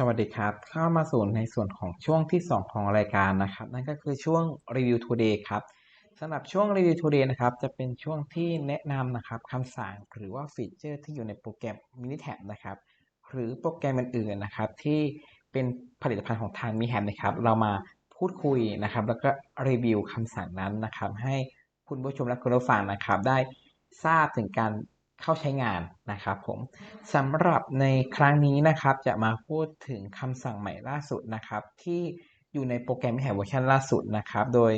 สวัสดีครับ เข้ามาสู่ในส่วนของช่วงที่ 2 ของรายการนะครับ นั่นก็คือช่วง Review Today ครับสำหรับช่วง Review Today นะครับ จะเป็นช่วงที่แนะนำนะครับคำสั่งหรือว่าฟีเจอร์ที่อยู่ในโปรแกรม Minitab นะครับ หรือโปรแกรมอื่นๆนะครับ ที่เป็นผลิตภัณฑ์ของทาง Minitab นะครับ เรามาพูดคุยนะครับ แล้วก็รีวิวคำสั่งนั้นนะครับ ให้คุณผู้ชมและคุณผู้ฟังนะครับ ได้ทราบถึงการ เข้าใช้งานนะครับผมสำหรับในครั้งนี้นะครับจะมาพูดถึงคำสั่งใหม่ล่าสุดนะครับ ที่อยู่ในโปรแกรมแห่งเวอร์ชันล่าสุดนะครับ โดย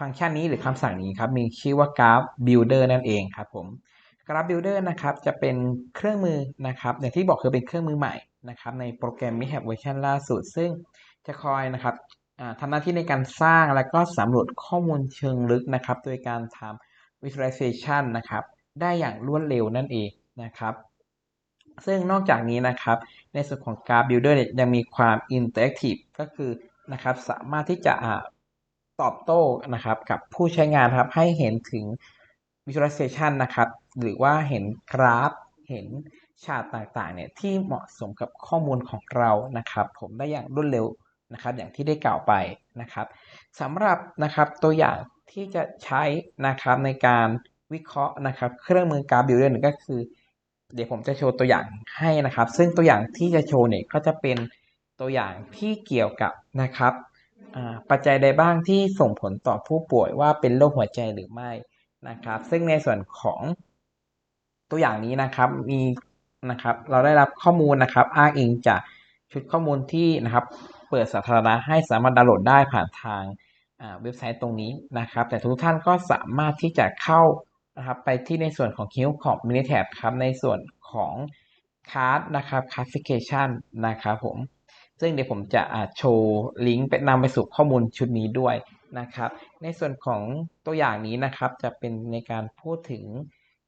ฟังก์ชันนี้หรือคำสั่งนี้ครับมีชื่อว่า Graph Builder นั่นเองครับผม Graph Builder นะครับจะเป็นเครื่องมือนะครับอย่างที่บอกคือเป็นเครื่องมือใหม่นะครับในโปรแกรม m i h a b เวอร์ชันล่าสุด ซึ่งจะคอยนะครับทำหน้าที่ในการสร้างและก็สำรวจข้อมูลเชิงลึกนะครับ โดยการทำ visualization นะครับ ได้อย่างรวดเร็วนั่นเองนะครับ ซึ่งนอกจากนี้นะครับ ในส่วนของ Graph Builder ยังมีความ Interactive ก็คือนะครับสามารถที่จะตอบโต้นะครับกับผู้ใช้งานครับให้เห็นถึง Visualization นะครับ หรือว่าเห็นกราฟเห็นชาร์ตต่างๆเนี่ยที่เหมาะสมกับข้อมูลของเรานะครับ ผมได้อย่างรวดเร็วนะครับ อย่างที่ได้กล่าวไปนะครับสำหรับนะครับตัวอย่างที่จะใช้นะครับในการ วิเคราะห์นะครับ เครื่องมือกราฟบิลเดอร์หนึ่งก็คือ เดี๋ยวผมจะโชว์ตัวอย่างให้นะครับ ซึ่งตัวอย่างที่จะโชว์เนี่ยก็จะเป็นตัวอย่างที่เกี่ยวกับนะครับปัจจัยใดบ้างที่ส่งผลต่อผู้ป่วยว่าเป็นโรคหัวใจหรือไม่นะครับ ซึ่งในส่วนของตัวอย่างนี้นะครับมีนะครับเราได้รับข้อมูลนะครับอ้างอิงจากชุดข้อมูลที่นะครับเปิดสาธารณะให้สามารถดาวน์โหลดได้ผ่านทางเว็บไซต์ตรงนี้นะครับ แต่ทุกท่านก็สามารถที่จะเข้า นะครับไปที่ในส่วนของคิวของ Minitab ครับในส่วนของคาร์ดนะครับ Classification นะครับผมซึ่งเดี๋ยวผมจะโชว์ลิงก์ไปนำไปสู่ข้อมูลชุดนี้ด้วยนะครับ ในส่วนของตัวอย่างนี้นะครับจะเป็นในการพูดถึง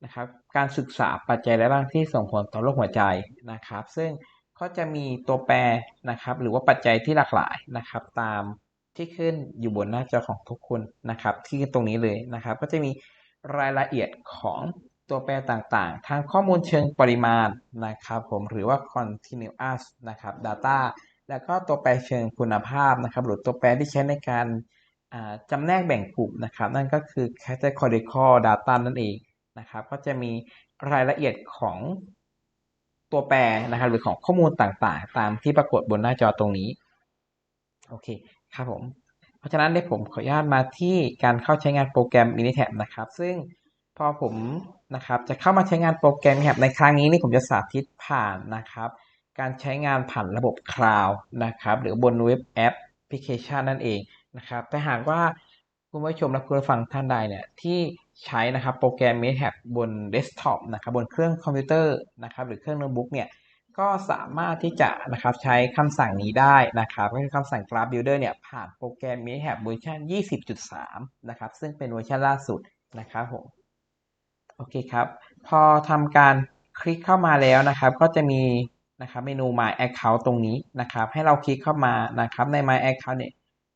นะครับการศึกษาปัจจัยและบ้างที่ส่งผลต่อโรคหัวใจนะครับ ซึ่งก็จะมีตัวแปรนะครับ หรือว่าปัจจัยที่หลากหลายนะครับ ตามที่ขึ้นอยู่บนหน้าจอของทุกคนนะครับ ที่ตรงนี้เลยนะครับ ก็จะมี รายละเอียดของตัวแปรต่างๆ ทางข้อมูลเชิงปริมาณนะครับผมหรือว่า continuous นะครับ data แล้วก็ตัวแปรเชิงคุณภาพนะครับ หรือตัวแปรที่ใช้ในการจำแนกแบ่งกลุ่มนะครับ นั่นก็คือ categorical data นั่นเองนะครับ ก็จะมีรายละเอียดของตัวแปรนะครับ หรือของข้อมูลต่างๆ ตามที่ปรากฏบนหน้าจอตรงนี้ โอเค ครับผม ราะฉะนั้นเดี๋ยวผมขออนุญาตมาที่การเข้าใช้งานโปรแกรม Minitab นะครับ ซึ่งพอผมนะครับจะเข้ามาใช้งานโปรแกรม Minitab ในครั้งนี้นี่ผมจะสาธิตผ่านนะครับ การใช้งานผ่านระบบคลาวด์นะครับ หรือบนเว็บแอปพลิเคชันนั่นเองนะครับแต่หากว่าคุณผู้ชมและคุณผู้ฟังท่านใดเนี่ยที่ใช้นะครับโปรแกรม Minitab บนเดสก์ท็อปนะครับบนเครื่องคอมพิวเตอร์นะครับหรือเครื่องโน้ตบุ๊กเนี่ย ก็สามารถที่จะนะครับใช้คำสั่งนี้ได้นะครับก็คือคำสั่ง Graph Builder เนี่ยผ่านโปรแกรม m i n i h a b เวอร์ชัน20.3 นะครับ ซึ่งเป็นเวอร์ชันล่าสุดนะครับผมโอเคครับ พอทำการคลิกเข้ามาแล้วนะครับ ก็จะมีนะครับเมนู My Account ตรงนี้นะครับ ให้เราคลิกเข้ามานะครับใน My Account เนี่ย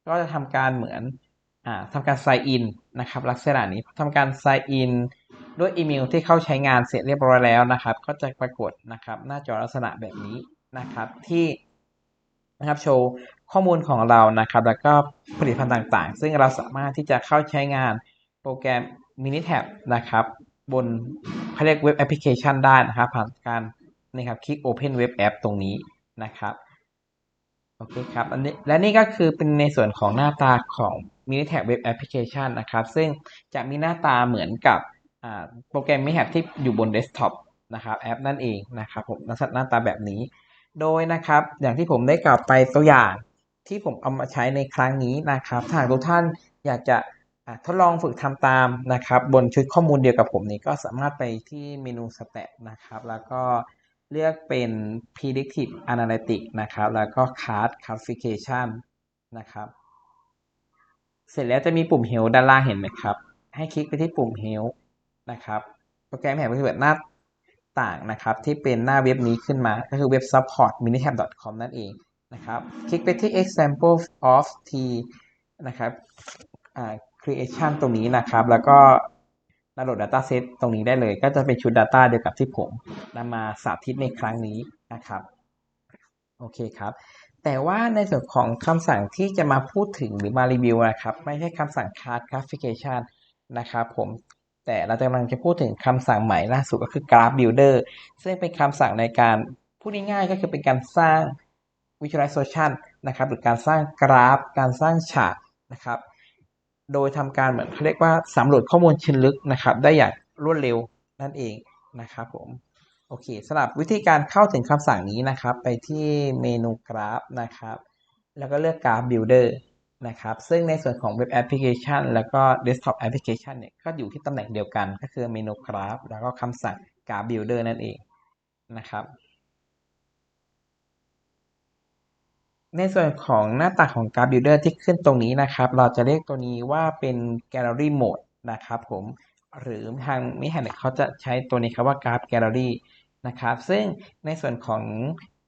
ก็จะทำการเหมือนอ่าทำการ Sign In นะครับลักษณะนี้ทำการ Sign In ด้วยอีเมลที่เข้าใช้งานเสร็จเรียบร้อยแล้วนะครับ ก็จะปรากฏนะครับ หน้าจอลักษณะแบบนี้นะครับที่นะครับโชว์ข้อมูลของเรานะครับ แล้วก็ผลิตภัณฑ์ต่างๆ ซึ่งเราสามารถที่จะเข้าใช้งานโปรแกรม Minitab นะครับ บนเขาเรียกเว็บแอปพลิเคชันได้นะครับ ผ่านการนี่ครับคลิก Open Web App ตรงนี้นะครับโอเคครับอันนี้และนี่ก็คือเป็นในส่วนของหน้าตาของ Minitab Web Application นะครับ ซึ่งจะมีหน้าตาเหมือนกับ โปรแกรมม่แฮปที่อยู่บนเดสก์ท็อปนะครับแอปนั่นเองนะครับผมลักษณะหน้าตาแบบนี้ โดยนะครับอย่างที่ผมได้กล่าวไปตัวอย่างที่ผมเอามาใช้ในครั้งนี้นะครับถ้าทุกท่านอยากจะทดลองฝึกทำตามนะครับ บนชุดข้อมูลเดียวกับผมนี้ก็สามารถไปที่เมนูสเตตนะครับ แล้วก็เลือกเป็น predictive analytics นะครับ แล้วก็ card classification นะครับ เสร็จแล้วจะมีปุ่ม help ด้านล่างเห็นไหมครับ ให้คลิกไปที่ปุ่ม help นะครับโปรแกรมแห่งปฏิบัติหน้าต่างนะครับ ที่เป็นหน้าเว็บนี้ขึ้นมา ก็คือเว็บ support minitab.com นั่นเองนะครับคลิกไปที่ example of t นะครับ creation ตรงนี้นะครับ แล้วก็ดาวน์โหลด data set ตรงนี้ได้เลย ก็จะเป็นชุด data เดียวกับที่ผมนำมาสาธิตในครั้งนี้นะครับโอเคครับแต่ว่าในส่วนของคำสั่งที่จะมาพูดถึงหรือมารีวิวนะครับ ไม่ใช่คำสั่ง Card Graphication นะครับผม แต่เรากำลังจะพูดถึงคำสั่งใหม่ล่าสุดก็คือ Graph Builder ซึ่งเป็นคำสั่งในการพูดง่ายๆก็คือเป็นการสร้าง Visualization นะครับ หรือการสร้างกราฟ การสร้างฉากนะครับ โดยทำการเหมือนเขาเรียกว่าสำรวจข้อมูลเชิงลึกนะครับ ได้อย่างรวดเร็วนั่นเองนะครับผมโอเคสำหรับวิธีการเข้าถึงคำสั่งนี้นะครับ ไปที่เมนูกราฟนะครับ แล้วก็เลือกกราฟ Builder นะครับ ซึ่งในส่วนของเว็บแอปพลิเคชันแล้วก็ Desktop Application เนี่ยก็อยู่ที่ตำแหน่งเดียวกัน ก็คือเมนูกราฟแล้วก็คำสั่งกราฟ Builder นั่นเองนะครับ ในส่วนของหน้าต่างของ Graph Builder ที่ขึ้นตรงนี้นะครับ เราจะเรียกตัวนี้ว่าเป็น Gallery Mode นะครับผม หรือทางมิแฮนเขาจะใช้ตัวนี้ครับว่า Graph Gallery นะครับ ซึ่งในส่วนของ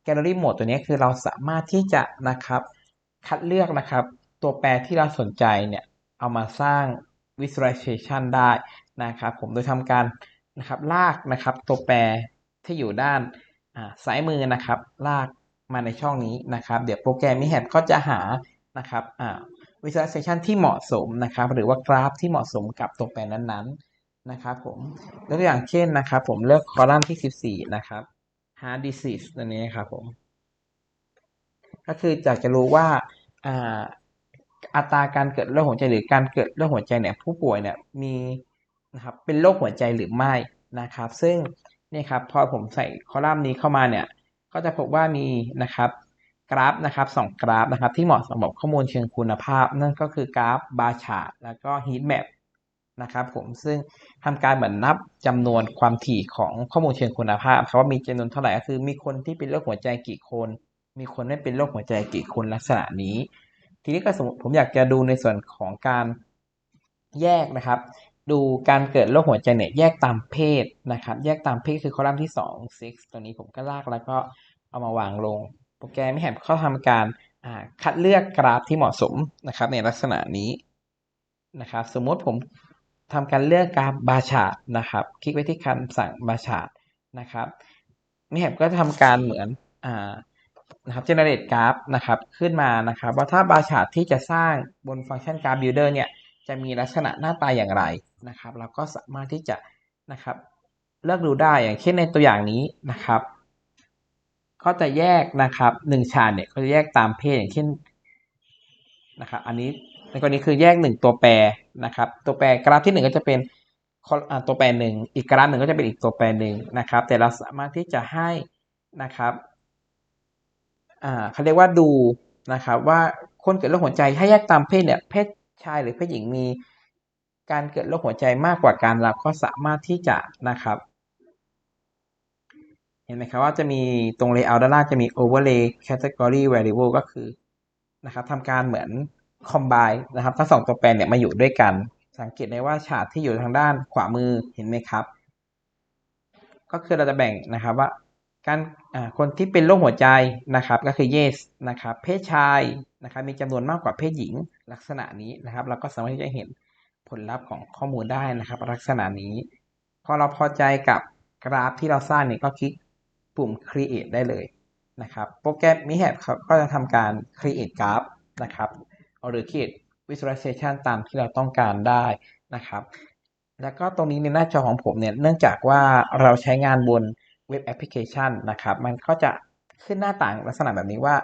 Gallery Mode ตัวนี้คือเราสามารถที่จะนะครับคัดเลือกนะครับ ตัวแปรที่เราสนใจเนี่ยเอามาสร้าง visualization ได้นะครับผมโดยทำการนะครับลากนะครับตัวแปรที่อยู่ด้านซ้ายมือนะครับ ลากมาในช่องนี้นะครับ เดี๋ยวโปรแกรมมิแฮก็จะหานะครับอ่า visualization ที่เหมาะสมนะครับ หรือว่ากราฟที่เหมาะสมกับตัวแปรนั้นๆนะครับผมตัวอย่างเช่นนะครับ ผมเลือกคอลัมน์ที่ 14 นะครับ heart disease ตัวนี้ครับผม ก็คืออยากจะรู้ว่า อัตราการเกิดโรคหัวใจหรือการเกิดโรคหัวใจเนี่ยผู้ป่วยเนี่ยมีนะครับเป็นโรคหัวใจหรือไม่นะครับ ซึ่งนี่ครับพอผมใส่คอลัมน์นี้เข้ามาเนี่ยก็จะพบว่ามีนะครับกราฟนะครับสองกราฟนะครับที่เหมาะสำหรับข้อมูลเชิงคุณภาพ นั่นก็คือกราฟบาร์ชาร์แล้วก็ฮีทแมปนะครับผมซึ่งทำการเหมือนนับจำนวนความถี่ของข้อมูลเชิงคุณภาพครับว่ามีจำนวนเท่าไหร่ก็คือมีคนที่เป็นโรคหัวใจกี่คน มีคนไม่เป็นโรคหัวใจกี่คนลักษณะนี้ ทีนี้ก็สมมติผมอยากจะดูในส่วนของการแยกนะครับ ดูการเกิดโรคหัวใจเนี่ยแยกตามเพศนะครับ แยกตามเพศคือคอลัมน์ที่2 6ตัวนี้ผมก็ลากแล้วก็เอามาวางลง โปรแกรมแฮมเขาทำการคัดเลือกกราฟที่เหมาะสมนะครับ ในลักษณะนี้นะครับ สมมติผมทำการเลือกกราฟบาชาร์นะครับ คลิกไปที่คำสั่งบาชาร์นะครับมิแฮมก็ทำการเหมือนอ่า นะครับ generate กราฟนะครับขึ้นมานะครับว่าถ้าบาร์ชาร์ที่จะสร้างบนฟังก์ชันกราฟ builder เนี่ยจะมีลักษณะหน้าตาอย่างไรนะครับเราก็สามารถที่จะนะครับเลือกดูได้อย่างเช่นในตัวอย่างนี้นะครับ ก็จะแยกนะครับหนึ่งชาเนี่ยก็จะแยกตามเพศอย่างเช่นนะครับอันนี้ในกรณีคือแยกหนึ่งตัวแปรนะครับ ตัวแปรกราฟที่หนึ่งก็จะเป็นตัวแปรหนึ่งอีกกราฟหนึ่งก็จะเป็นอีกตัวแปรหนึ่งนะครับ แต่เราสามารถที่จะให้นะครับ เขาเรียกว่าดูนะครับว่าคนเกิดโรคหัวใจให้แยกตามเพศเนี่ยเพศชายหรือเพศหญิงมี การเกิดโรคหัวใจมากกว่ากันเราก็สามารถที่จะนะครับ เห็นไหมครับว่าจะมีตรง layout ด้านล่างจะมี overlay category variable ก็คือนะครับทำการเหมือน combine นะครับทั้งสองตัวแปรเนี่ยมาอยู่ด้วยกัน สังเกตได้ว่าฉากที่อยู่ทางด้านขวามือเห็นไหมครับ ก็คือเราจะแบ่งนะครับว่า การคนที่เป็นโรคหัวใจนะครับก็คือ yes นะครับเพศชายนะครับมีจำนวนมากกว่าเพศหญิงลักษณะนี้นะครับ เราก็สามารถที่จะเห็นผลลัพธ์ของข้อมูลได้นะครับ ลักษณะนี้ พอเราพอใจกับกราฟที่เราสร้างเนี่ยก็คลิกปุ่ม create ได้เลยนะครับ โปรแกรม m i h a b ก็จะทำการ create graph นะครับหรือ create visualization ตามที่เราต้องการได้นะครับ แล้วก็ตรงนี้ในหน้าจอของผมเนี่ยเนื่องจากว่าเราใช้งานบน เว็บแอปพลิเคชันนะครับ มันก็จะขึ้นหน้าต่างลักษณะแบบนี้ว่า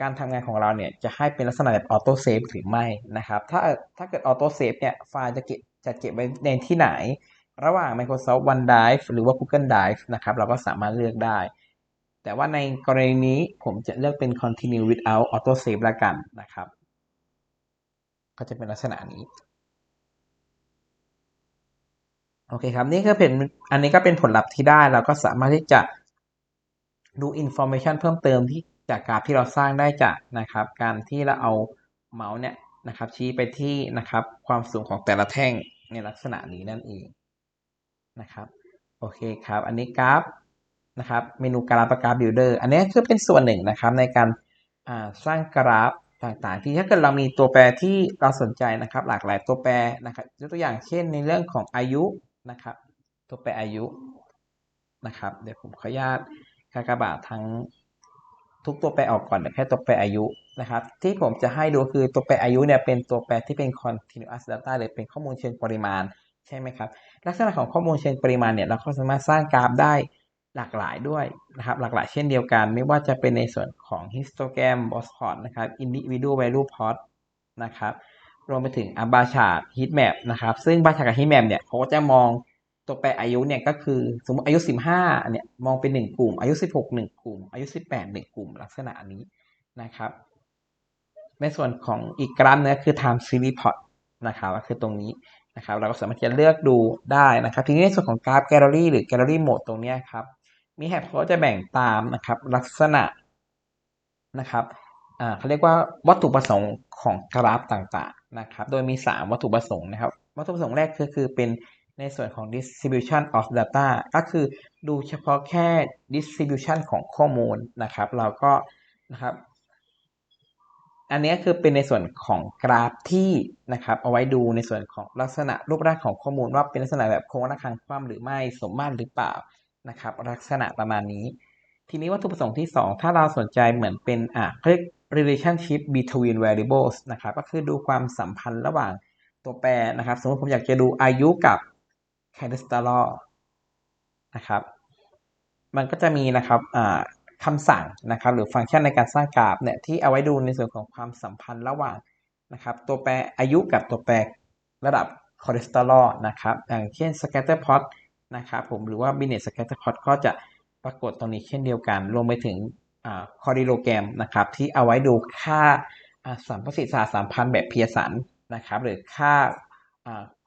การทำงานของเราเนี่ยจะให้เป็นลักษณะแบบออโต้เซฟหรือไม่นะครับ ถ้าถ้าเกิดออโต้เซฟเนี่ยไฟล์จะเก็บจะเก็บไว้ในที่ไหน ระหว่าง Microsoft OneDrive หรือว่า Google Drive นะครับเราก็สามารถเลือกได้ แต่ว่าในกรณีนี้ผมจะเลือกเป็น continue without auto save ละกันนะครับ ก็จะเป็นลักษณะนี้ โอเคครับ นี่ก็เป็นอันนี้ก็เป็นผลลัพธ์ที่ได้ เราก็สามารถที่จะดู information เพิ่มเติมที่จากกราฟที่เราสร้างได้จากนะครับ การที่เราเอาเมาส์เนี่ยนะครับ ชี้ไปที่นะครับ ความสูงของแต่ละแท่งในลักษณะนี้นั่นเองนะครับโอเคครับ อันนี้กราฟนะครับ เมนูกราฟกราฟบิลเดอร์อันนี้คือเป็นส่วนหนึ่งนะครับ ในการสร้างกราฟต่างๆ ที่ถ้าเกิดเรามีตัวแปรที่เราสนใจนะครับ หลากหลายตัวแปรนะครับยกตัวอย่างเช่นในเรื่องของอายุ นะครับตัวแปรอายุนะครับ เดี๋ยวผมขออนุญาตกากบาททั้งทุกตัวแปรออกก่อนเหลือแค่ตัวแปรอายุนะครับ ที่ผมจะให้ดูคือตัวแปรอายุเนี่ยเป็นตัวแปรที่เป็น continuous data หรือเป็นข้อมูลเชิงปริมาณใช่ไหมครับ ลักษณะของข้อมูลเชิงปริมาณเนี่ยเราก็สามารถสร้างกราฟได้หลากหลายด้วยนะครับ หลากหลายเช่นเดียวกัน ไม่ว่าจะเป็นในส่วนของ histogram b o s p o t นะครับ individual value plot นะครับ รวมไปถึงอาบาชาร์ heat map นะครับ ซึ่งบาชาร์กับ heat map เนี่ยเขาก็จะมองตัวแปรอายุเนี่ยก็คือสมมติอายุ 15เนี่ยมองเป็น 1 กลุ่ม อายุ 16 1 กลุ่ม อายุ 18 1 กลุ่มลักษณะนี้นะครับ ในส่วนของอีกกราฟเนี่ยคือ time series plot นะครับก็คือตรงนี้นะครับเราก็สามารถจะเลือกดูได้นะครับ ทีนี้ในส่วนของกราฟแกลเลอรี่หรือแกลเลอรี่โหมดตรงนี้ครับมีแฮปเขาจะแบ่งตามนะครับลักษณะนะครับ เขาเรียกว่าวัตถุประสงค์ของกราฟต่างๆนะครับโดยมี 3 วัตถุประสงค์นะครับ วัตถุประสงค์แรกก็คือเป็นในส่วนของ distribution of data ก็คือดูเฉพาะแค่ distribution ของข้อมูลนะครับ เราก็นะครับอันนี้คือเป็นในส่วนของกราฟที่นะครับเอาไว้ดูในส่วนของลักษณะรูปร่างของข้อมูลว่าเป็นลักษณะแบบโค้งระฆังคว่ำหรือไม่สมมาตรหรือเปล่านะครับ ลักษณะประมาณนี้ ทีนี้วัตถุประสงค์ที่ 2 ถ้าเราสนใจเหมือนเป็นอะเรียก relationship between variables นะครับก็คือดูความสัมพันธ์ระหว่างตัวแปรนะครับ สมมติผมอยากจะดูอายุกับ c a d e s t a l o นะครับ มันก็จะมีนะครับคำสั่งนะครับ หรือฟังก์ชันในการสร้างกราฟเนี่ยที่เอาไว้ดูในส่วนของความสัมพันธ์ระหว่างนะครับ ตัวแปรอายุกับตัวแปรระดับคอเลสเตอรอลนะครับ อย่างเช่น scatter plot นะครับผมหรือว่า Binet scatter plot ก็จะปรากฏตรงนี้เช่นเดียวกันรวมไปถึง คอริโลแกรมนะครับที่เอาไว้ดูค่าสัมประสิทธิสัมพันธ์แบบเพียสันนะครับหรือค่า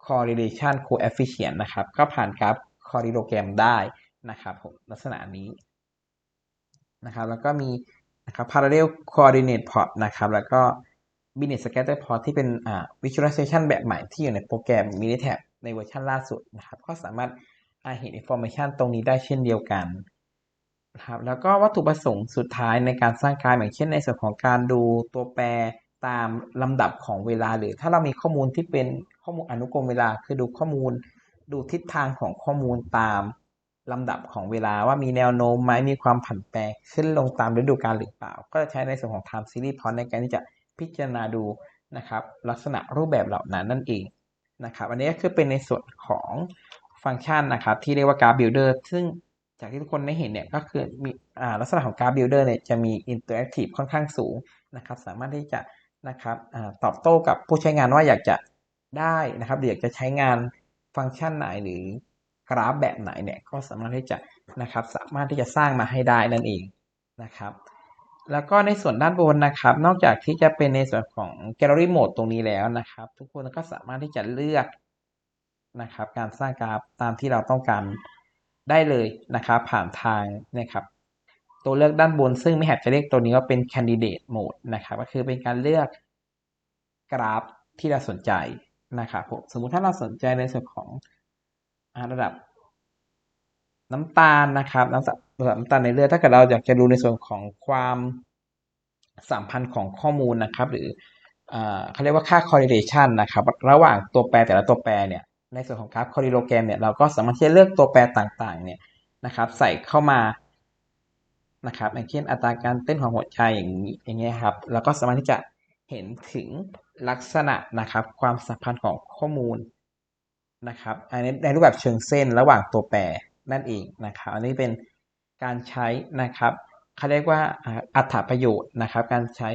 correlation coefficient นะครับก็ผ่านกราฟคอริโลแกรมได้นะครับผมลักษณะนี้นะครับแล้วก็มีนะครับ parallel coordinate plot นะครับแล้วก็ Binet scatter plot ที่เป็น visualization แบบใหม่ที่อยู่ในโปรแกรม Minitab ในเวอร์ชันล่าสุดนะครับก็สามารถเห็น information ตรงนี้ได้เช่นเดียวกัน ครับแล้วก็วัตถุประสงค์สุดท้ายในการสร้างกราฟอย่างเช่นในส่วนของการดูตัวแปรตามลำดับของเวลา หรือถ้าเรามีข้อมูลที่เป็นข้อมูลอนุกรมเวลาคือดูข้อมูล ดูทิศทางของข้อมูลตามลำดับของเวลาว่ามีแนวโน้มไหมมีความผันแปรขึ้นลงตามฤดูกาลหรือเปล่า ก็จะใช้ในส่วนของ time series plot ในการที่จะพิจารณาดูนะครับ ลักษณะรูปแบบเหล่านั้นนั่นเองนะครับ อันนี้ก็คือเป็นในส่วนของฟังก์ชันนะครับ ที่เรียกว่า graph builder ซึ่ง จากที่ทุกคนได้เห็นเนี่ยก็คือมีลักษณะของ graph builder เนี่ยจะมี interactive ค่อนข้างสูงนะครับ สามารถที่จะนะครับอตอบโต้กับผู้ใช้งานว่าอยากจะได้นะครับอยากจะใช้งานฟังก์ชันไหนหรือกราฟแบบไหนเนี่ยก็สามารถที่จะนะครับสามารถที่จะสร้างมาให้ได้นั่นเองนะครับ แล้วก็ในส่วนด้านบนนะครับ นอกจากที่จะเป็นในส่วนของ Gallery Mode ตรงนี้แล้วนะครับ ทุกคนก็สามารถที่จะเลือกนะครับ การสร้างกราฟตามที่เราต้องการ ได้เลยนะครับผ่านทางนะครับตัวเลือกด้านบนซึ่งไม่แหบจะเรียกตัวนี้ว่าเป็น Candidate Mode นะครับก็คือเป็นการเลือกกราฟที่เราสนใจนะครับผมสมมุติถ้าเราสนใจในส่วนของระดับน้ำตาลนะครับน้ำระดับน้ำตาลในเลือดถ้าเกิดเราอยากจะดูในส่วนของความสัมพันธ์ของข้อมูลนะครับ หรือเขาเรียกว่าค่า correlation นะครับ ระหว่างตัวแปรแต่ละตัวแปรเนี่ย ในส่วนของกราฟ correlogram เนี่ยเราก็สามารถที่จะเลือกตัวแปรต่างๆเนี่ยนะครับใส่เข้ามานะครับอย่างเช่นอัตราการเต้นของหัวใจอย่างนี้อย่างเงี้ยครับเราก็สามารถที่จะเห็นถึงลักษณะนะครับความสัมพันธ์ของข้อมูลนะครับอันนี้ในรูปแบบเชิงเส้นระหว่างตัวแปรนั่นเองนะครับอันนี้เป็นการใช้นะครับเขาเรียกว่าอัตราประโยชน์นะครับ การใช้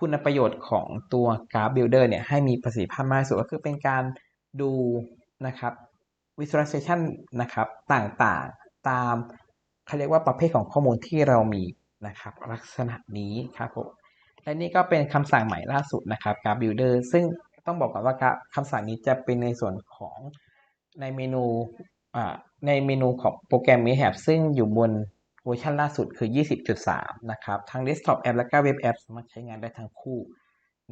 คุณประโยชน์ของตัวกราฟบิลเดอร์เนี่ยให้มีประสิทธิภาพมากที่สุดก็คือเป็นการ ดูนะครับ visualization นะครับต่างๆตามเขาเรียกว่าประเภทของข้อมูลที่เรามีนะครับ ลักษณะนี้ครับผมและนี่ก็เป็นคำสั่งใหม่ล่าสุดนะครับกราฟบิลเดอร์ซึ่งต้องบอกก่อนว่าคำสั่งนี้จะเป็นในส่วนของในเมนูในเมนูของโปรแกรม m ี h a b ซึ่งอยู่บนเวอร์ชันล่าสุดคือ 20.3 นะครับ ทั้ง Desktop App และก็ Web App สามารถใช้งานได้ทั้งคู่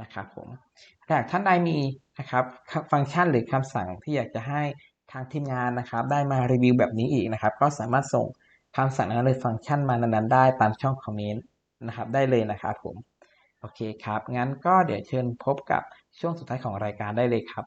นะครับผมหากท่านใดมีนะครับฟังก์ชันหรือคำสั่งที่อยากจะให้ทางทีมงานนะครับ ได้มารีวิวแบบนี้อีกนะครับ ก็สามารถส่งคำสั่งนั้นหรือฟังก์ชันมานั้นๆได้ตามช่องคอมเมนต์นะครับ ได้เลยนะครับผมโอเคครับงั้นก็เดี๋ยวเชิญพบกับช่วงสุดท้ายของรายการได้เลยครับ